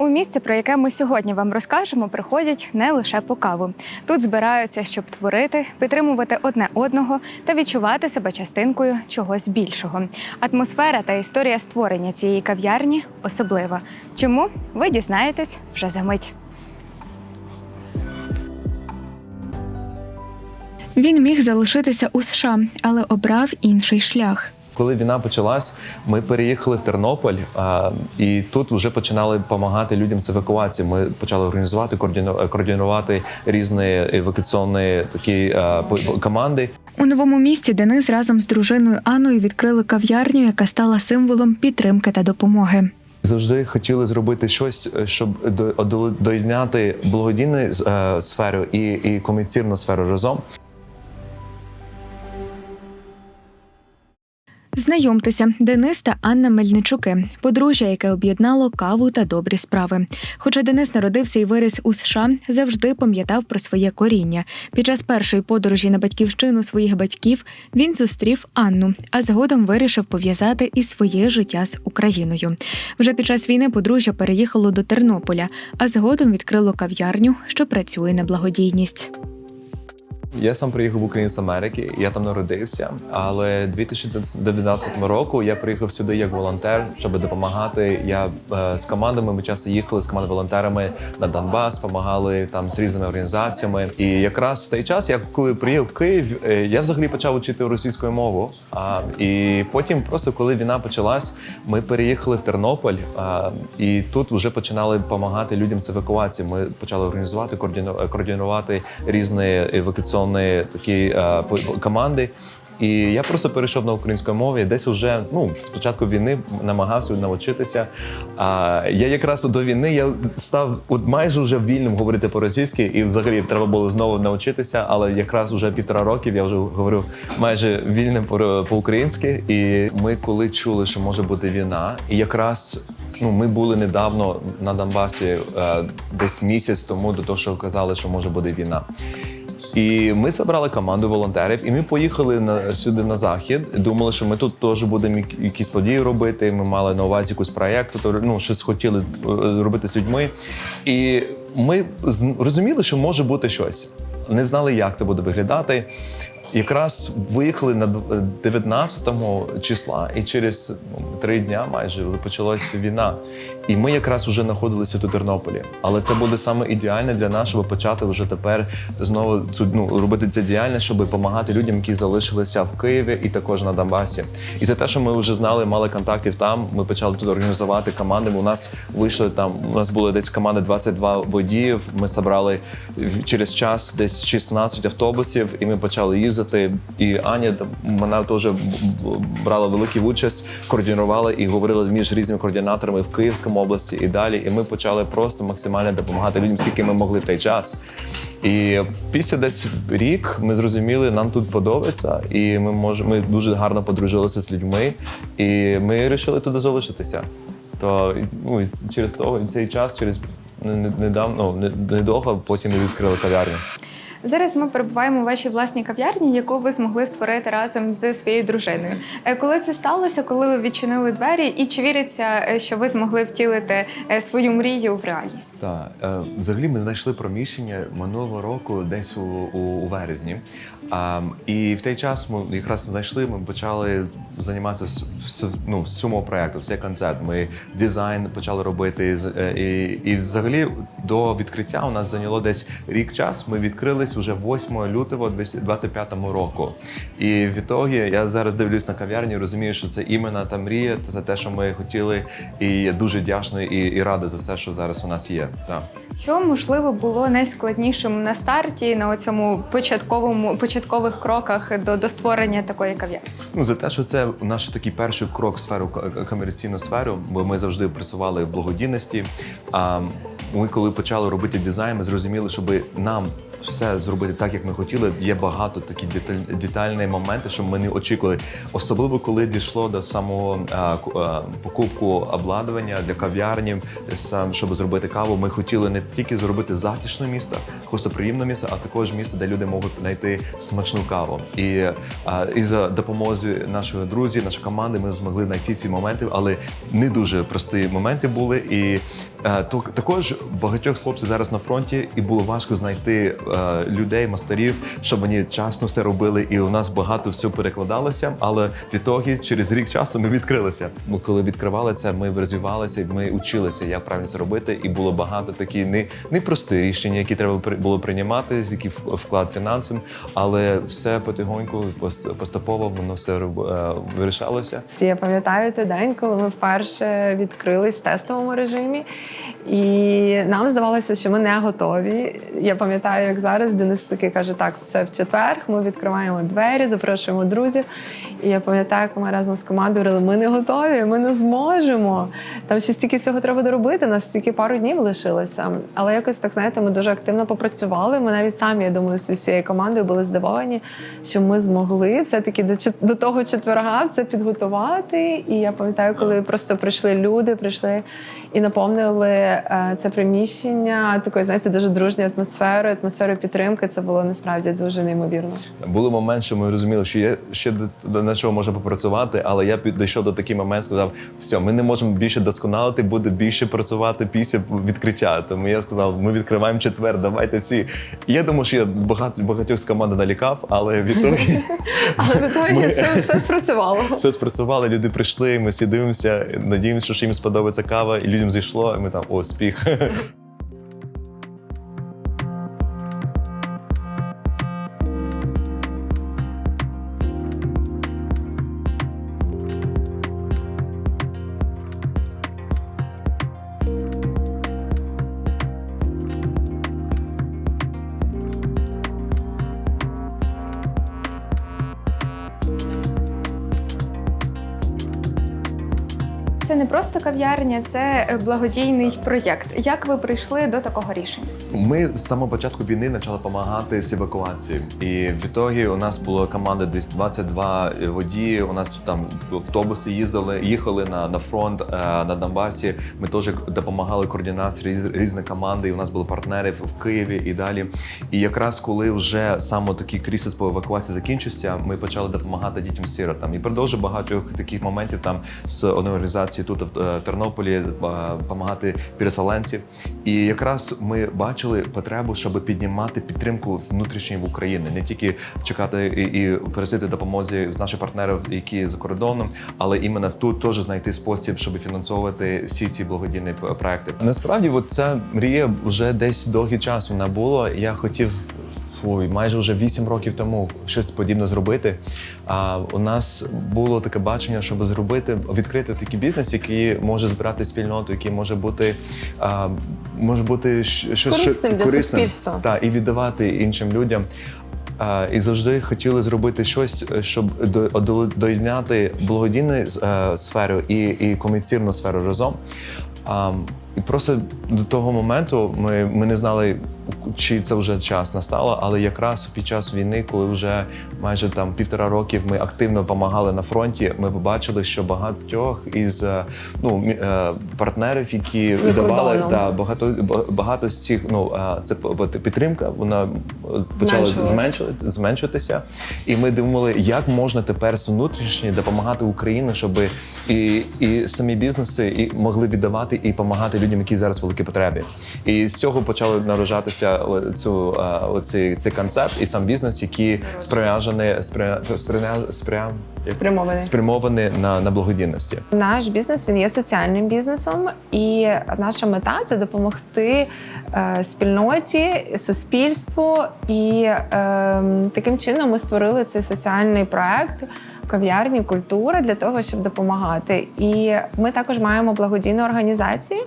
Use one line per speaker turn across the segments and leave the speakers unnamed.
У місце, про яке ми сьогодні вам розкажемо, приходять не лише по каву. Тут збираються, щоб творити, підтримувати одне одного та відчувати себе частинкою чогось більшого. Атмосфера та історія створення цієї кав'ярні особлива. Чому ви дізнаєтесь вже за мить. Він міг залишитися у США, але обрав інший шлях.
Коли війна почалась, ми переїхали в Тернопіль, а, і тут вже починали допомагати людям з евакуації. Ми почали організувати, координу- координувати різні евакуаційні такі а, команди.
У новому місті Денис разом з дружиною Анною відкрили кав'ярню, яка стала символом підтримки та допомоги.
Завжди хотіли зробити щось, щоб до- до- доєднати благодійну е, сферу і, і комерційну сферу разом.
Знайомтеся, Денис та Анна Мельничуки, подружжя, яке об'єднало каву та добрі справи. Хоча Денис народився і виріс у США, завжди пам'ятав про своє коріння. Під час першої подорожі на батьківщину своїх батьків він зустрів Анну, а згодом вирішив пов'язати і своє життя з Україною. Вже під час війни подружжя переїхало до Тернополя, а згодом відкрило кав'ярню, що працює на благодійність.
Я сам приїхав в Україну з Америки, я там народився. Але 2019 року я приїхав сюди як волонтер, щоб допомагати. Я е, з командами ми часто їхали з командами волонтерами на Донбас, допомагали там з різними організаціями. І якраз в той час, я коли приїхав в Київ, е, я взагалі почав вчити російську мову. А і потім, просто коли війна почалась, ми переїхали в Тернопіль, а, і тут вже починали допомагати людям з евакуації. Ми почали організувати, координу- координувати різні евакуаційні такі е, команди. І я просто перейшов на українську мову. і Десь вже ну з початку війни намагався навчитися. А я якраз до війни я став от майже вже вільним говорити по-російськи, і взагалі треба було знову навчитися. Але якраз вже півтора років я вже говорю майже вільним по- по-українськи. І ми коли чули, що може бути війна, і якраз ну ми були недавно на Донбасі е, десь місяць тому до того, що казали, що може бути війна. І ми зібрали команду волонтерів, і ми поїхали на сюди на захід. Думали, що ми тут теж будемо якісь події робити. Ми мали на увазі якусь проєкт, ну щось хотіли е, робити з людьми. І ми розуміли, що може бути щось. Не знали, як це буде виглядати. Якраз виїхали на дв- 19 числа, і через ну, три дня майже почалась війна. І ми якраз вже знаходилися тут у Тернополі. Але це буде саме ідеально для нас, щоб почати вже тепер знову цю ну, робити це діяльність, щоб допомагати людям, які залишилися в Києві і також на Донбасі. І за те, що ми вже знали, мали контактів там. Ми почали тут організувати команди. У нас вийшли там. У нас були десь команди 22 водіїв. Ми зібрали через час десь 16 автобусів, і ми почали їздити. І Аня вона теж брала велику участь, координувала і говорила між різними координаторами в Київському області і далі. І ми почали просто максимально допомагати людям, скільки ми могли в той час. І після десь рік ми зрозуміли, нам тут подобається, і ми можемо ми дуже гарно подружилися з людьми, і ми вирішили туди залишитися. То ну, через того цей час, через не- не- недавно, ну, недовго, потім ми відкрили кав'ярню.
Зараз ми перебуваємо у вашій власній кав'ярні, яку ви змогли створити разом з своєю дружиною. Е, Коли це сталося, коли ви відчинили двері, і чи віриться, е, що ви змогли втілити е, свою мрію в реальність?
Так, взагалі ми знайшли приміщення минулого року, десь у, у, у березні. А, і в той час ми якраз знайшли, ми почали займатися з, ну, з цьому проєкту, все концепт. Ми дизайн почали робити. е, І, і взагалі до відкриття у нас зайняло десь рік час. Ми відкрились уже 8 лютого 2025 року. І в ітогі я зараз дивлюсь на кав'ярню, розумію, що це іменно та мрія, це те, що ми хотіли. І я дуже вдячний і, і радий за все, що зараз у нас є. Так.
Що можливо було найскладнішим на старті, на цьому початковому початкових кроках до, до створення такої кав'ярні?
Ну за те, що це наш такий перший крок в сферу комерційну сферу, бо ми завжди працювали в благодійності. А ми коли почали робити дизайн, ми зрозуміли, щоб нам все зробити так, як ми хотіли. Є багато такі деталь, детальні моменти, що ми не очікували. Особливо коли дійшло до самого а, а, покупку обладнання для кав'ярні, сам щоб зробити каву. Ми хотіли не тільки зробити затишне місто, гостоприємне місце, а також місце, де люди можуть знайти смачну каву. І, а, і за допомогою наших друзів, нашої команди, ми змогли знайти ці моменти, але не дуже прості моменти були. І е, то також багатьох хлопців зараз на фронті, і було важко знайти е, людей, мастерів, щоб вони часно все робили. І у нас багато все перекладалося. Але відтоді, через рік часу, ми відкрилися. Ми коли відкривали це, ми розвивалися, ми училися, як правильно це робити. І було багато такі не, непрості рішення, які треба було приймати, які вклад фінансів, але все потихоньку, пост- поступово воно все е, вирішалося.
Я пам'ятаю той день, коли ми вперше відкрились в тестовому режимі, і нам здавалося, що ми не готові. Я пам'ятаю, як зараз Денис таки каже: так, все в четвер. Ми відкриваємо двері, запрошуємо друзів. І я пам'ятаю, як ми разом з командою говорили, ми не готові, ми не зможемо. Там ще стільки всього треба доробити. Нас тільки пару днів лишилося. Але якось так знаєте, ми дуже активно попрацювали. Ми навіть самі, я думаю, з усією командою були здивовані, що ми змогли все-таки до, до того четверга все підготувати. І я пам'ятаю, коли просто прийшли люди, прийшли і наповнили е, це приміщення такою, знаєте, дуже дружньою атмосферою, атмосферою підтримки. Це було насправді дуже неймовірно.
Були момент, що ми розуміли, що є ще на чого можна попрацювати, але я під- дійшов до такий момент, сказав, все, ми не можемо більше досконалити, буде більше працювати після відкриття. Тому я сказав, ми відкриваємо четвер, давайте всі. І я думаю, що я багато багатьох з команди налікав, але відтоді
Але все, все спрацювало.
все спрацювало. Люди прийшли, ми всі дивимося, надіємося, що їм сподобається кава, і людям зайшло, і ми там о, спіх.
Не просто кав'ярня, це е, благодійний проєкт. Як ви прийшли до такого рішення?
Ми з самого початку війни почали допомагати з евакуації. І в ітогі у нас була команда десь 22 водії. У нас там автобуси їздили, їхали на, на фронт е, на Донбасі. Ми теж допомагали координації різ, різні команди. І у нас були партнери в Києві і далі. І якраз коли вже саме такий кризис по евакуації закінчився, ми почали допомагати дітям сиротам. І продовжує багато таких моментів там з організації тут в е, Тернополі е, допомагати переселенців. І якраз ми бачили потребу, щоб піднімати підтримку внутрішньої в Україні, не тільки чекати і, і просити допомоги з наших партнерів, які за кордоном, але іменно тут теж знайти спосіб, щоб фінансовувати всі ці благодійні проекти. Насправді, от ця мрія вже десь довгий час вона була. Я хотів. Ой, майже вже 8 років тому щось подібне зробити. А у нас було таке бачення, щоб зробити відкрити такий бізнес, який може збирати спільноту, який може бути а, може бути щось що-
Корисним для суспільства.
та і віддавати іншим людям. А, і завжди хотіли зробити щось, щоб до- до- доєднати благодійну е, сферу і, і комерційну сферу разом. І просто до того моменту ми, ми не знали, чи це вже час настало, але якраз під час війни, коли вже майже там півтора років ми активно допомагали на фронті, ми побачили, що багатьох із е, ну, е, партнерів, які
кордоном.
та багато ба- багато з цих ну е, це п- підтримка, вона почала зменшувати, зменшуватися. І ми думали, як можна тепер з внутрішньої допомагати Україні, щоб і, і самі бізнеси і могли віддавати і допомагати людям, які зараз в великій потребі. І з цього почали народжатися цю е, оці, цей концепт і сам бізнес, який спрямований спря, спря, спря,
Спрямований.
спрямований на, на благодійності.
Наш бізнес він є соціальним бізнесом, і наша мета це допомогти е, спільноті, суспільству. І е, таким чином ми створили цей соціальний проект. Кав'ярні культура для того, щоб допомагати. І ми також маємо благодійну організацію,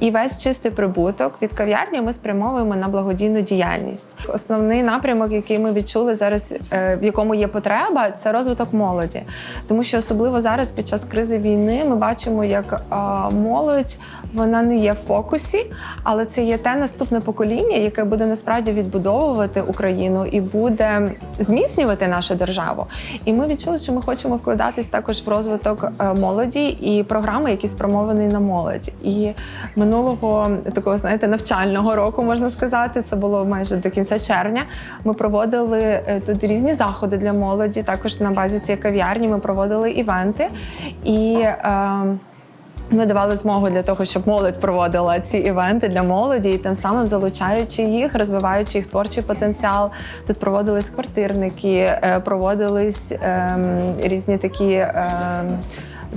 і весь чистий прибуток від кав'ярні ми спрямовуємо на благодійну діяльність. Основний напрямок, який ми відчули зараз, е, в якому є потреба, це розвиток молоді. Тому що особливо зараз, під час кризи війни, ми бачимо, як молодь вона не є в фокусі, але це є те наступне покоління, яке буде насправді відбудовувати Україну і буде зміцнювати нашу державу. І ми відчули, що ми хочемо вкладатись також в розвиток е, молоді і програми, які спрямовані на молодь. І минулого такого, знаєте, навчального року можна сказати, це було майже до кінця червня. Ми проводили е, тут різні заходи для молоді. Також на базі цієї кав'ярні ми проводили івенти і. Е, ми давали змогу для того, щоб молодь проводила ці івенти для молоді, і тим самим залучаючи їх, розвиваючи їх творчий потенціал. Тут проводились квартирники, е, проводились ем, різні такі. ем,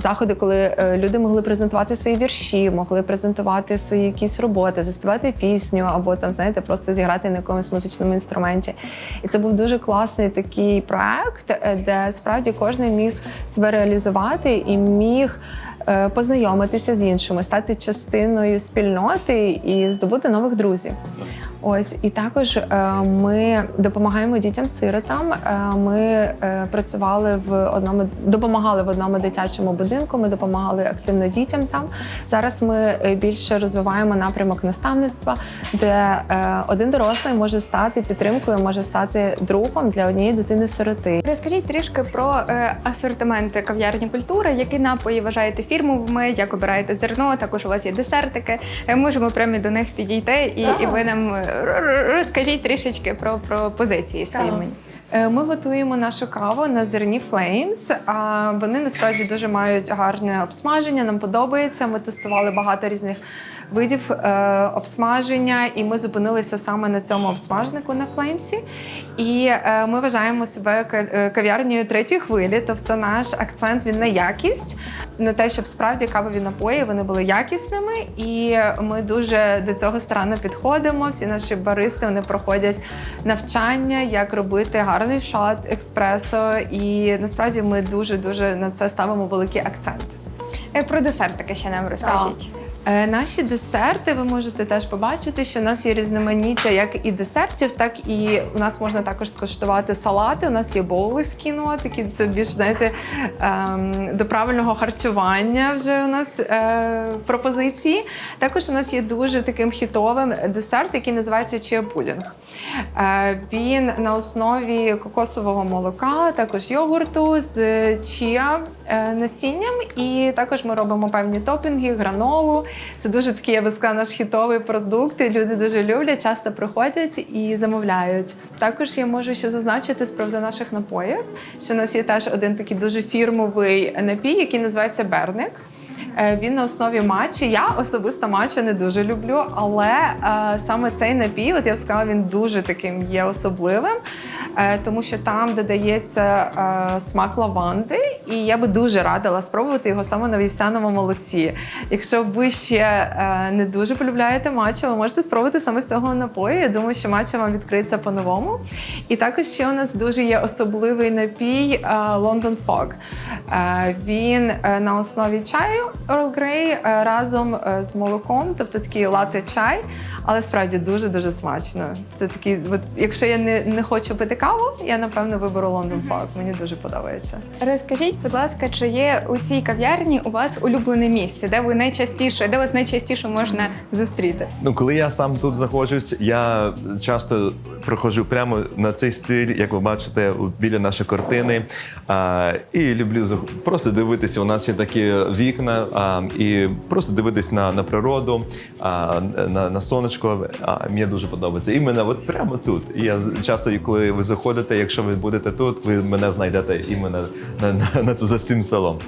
Заходи, коли е, люди могли презентувати свої вірші, могли презентувати свої якісь роботи, заспівати пісню або там, знаєте, просто зіграти на якомусь музичному інструменті. І це був дуже класний такий проект, е, де справді кожен міг себе реалізувати і міг познайомитися з іншими, стати частиною спільноти і здобути нових друзів. Ось і також е, ми допомагаємо дітям-сиротам. Е, Ми е, працювали в одному, допомагали в одному дитячому будинку. Ми допомагали активно дітям там. Зараз ми більше розвиваємо напрямок наставництва, де один дорослий може стати підтримкою, може стати другом для однієї дитини-сироти.
Розкажіть трішки про асортимент кав'ярні культури, які напої вважаєте фірмовими, як обираєте зерно. Також у вас є десертики. Можемо прямо до них підійти, і, і ви нам розкажіть трішечки про, про позиції свої мені.
Е, Ми готуємо нашу каву на зерні Flames. Вони насправді дуже мають гарне обсмаження. Нам подобається. Ми тестували багато різних видів е, обсмаження, і ми зупинилися саме на цьому обсмажнику на Флеймсі. І е, ми вважаємо себе е, кав'ярнею третьої хвилі. Тобто наш акцент він на якість, на те, щоб справді кавові напої вони були якісними. І ми дуже до цього старанно підходимо. Всі наші баристи вони проходять навчання, як робити гарний шот експресо. І насправді ми дуже дуже на це ставимо великий акцент.
Е, Про десертики ще нам розкажіть.
Е, Наші десерти ви можете теж побачити, що у нас є різноманіття як і десертів, так і у нас можна також скуштувати салати. У нас є боули з кіно, такі це більш знаєте ем, до правильного харчування. Вже у нас е, пропозиції. Також у нас є дуже таким хітовим десерт, який називається чия. Е, Він на основі кокосового молока, також йогурту з чия е, насінням. І також ми робимо певні топінги, гранолу. Це дуже такий, я би сказала, наш хітовий продукт. і Люди дуже люблять, часто приходять і замовляють. Також я можу ще зазначити з приводу наших напоїв, що у нас є теж один такий дуже фірмовий напій, який називається Берник. Е, Він на основі матчі. Я особисто матчу не дуже люблю, але е, саме цей напій, от я б сказала, він дуже таким є особливим, е, тому що там додається смак лаванди, і я би дуже радила спробувати його саме на вівсяному молоці. Якщо ви ще не дуже полюбляєте матчу, ви можете спробувати саме з цього напою. Я думаю, що матча вам відкриється по-новому. І також ще у нас дуже є особливий напій London Fog. Він на основі чаю Earl Grey е, разом е, з молоком, тобто такий лате чай, але справді дуже дуже смачно. Це такий, от, якщо я не, не хочу пити каву, я напевно виберу London Fog. Мені дуже подобається.
Розкажіть, будь ласка, чи є у цій кав'ярні у вас улюблене місце, де ви найчастіше, де вас найчастіше можна зустріти?
Ну, коли я сам тут знаходжусь, я часто проходжу прямо на цей стиль, як ви бачите, біля нашої картини. А, і люблю просто дивитися. У нас є такі вікна, і просто дивитись на, на природу, а, на, на сонечко. А, мені дуже подобається. Іменно от прямо тут. І я часто, коли ви заходите, якщо ви будете тут, ви мене знайдете іменно на, на, на, за цим столом.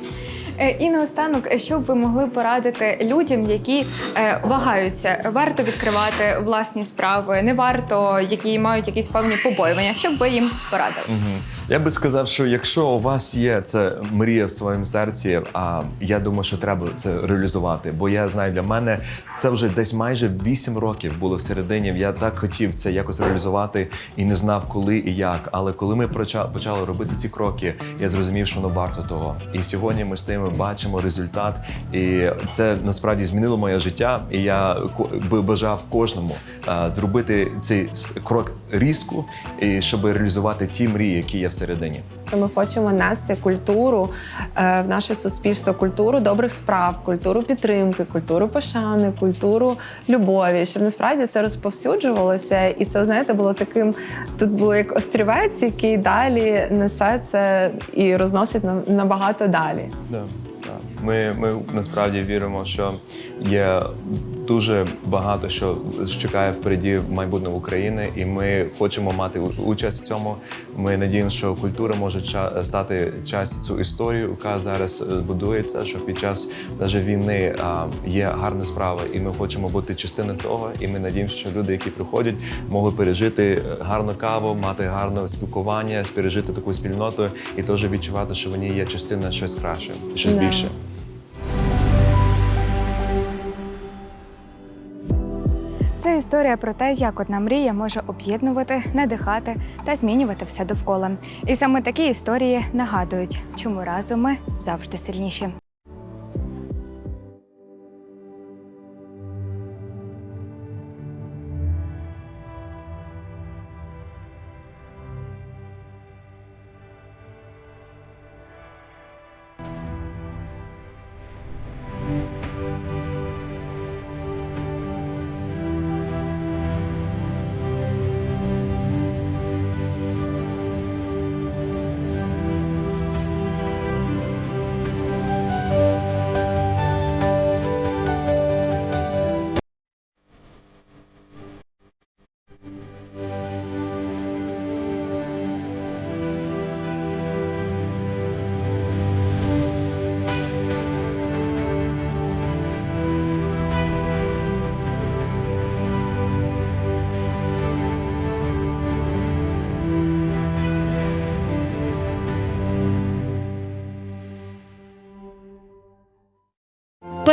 Е, І наостанок, що б ви могли порадити людям, які е, вагаються, варто відкривати власні справи, не варто, які мають якісь певні побоювання, що б ви їм порадили?
Мгм. Я би сказав, що якщо у вас є це мрія в своєму серці, а я думаю, що треба це реалізувати. Бо я знаю, для мене це вже десь майже 8 років було всередині. Я так хотів це якось реалізувати і не знав, коли і як. Але коли ми поча- почали робити ці кроки, я зрозумів, що воно варто того. І сьогодні ми стоїмо, бачимо результат, і це насправді змінило моє життя. І я би бажав кожному зробити цей крок різку, і щоб реалізувати ті мрії, які є всередині.
Ми хочемо нести культуру е, в наше суспільство, культуру добрих справ, культуру підтримки, культуру пошани, культуру любові, щоб насправді це розповсюджувалося, і це знаєте було таким. Тут було як острівець, який далі несе це і розносить на- набагато далі.
Да, да. Ми, ми насправді віримо, що є дуже багато що чекає впереді в майбутньому України, і ми хочемо мати участь в цьому. Ми надіємося, що культура може стати частю цю історію, яка зараз е, будується. Що під час навіть війни є гарна справа, і ми хочемо бути частиною того. І ми надіємося, що люди, які приходять, можуть пережити е, гарну каву, мати гарне спілкування, пережити таку спільноту і теж відчувати, що вони є частина щось краще, щось більше.
Історія про те, як одна мрія може об'єднувати, надихати та змінювати все довкола. І саме такі історії нагадують, чому разом ми завжди сильніші.